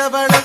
വിളിച്ചവള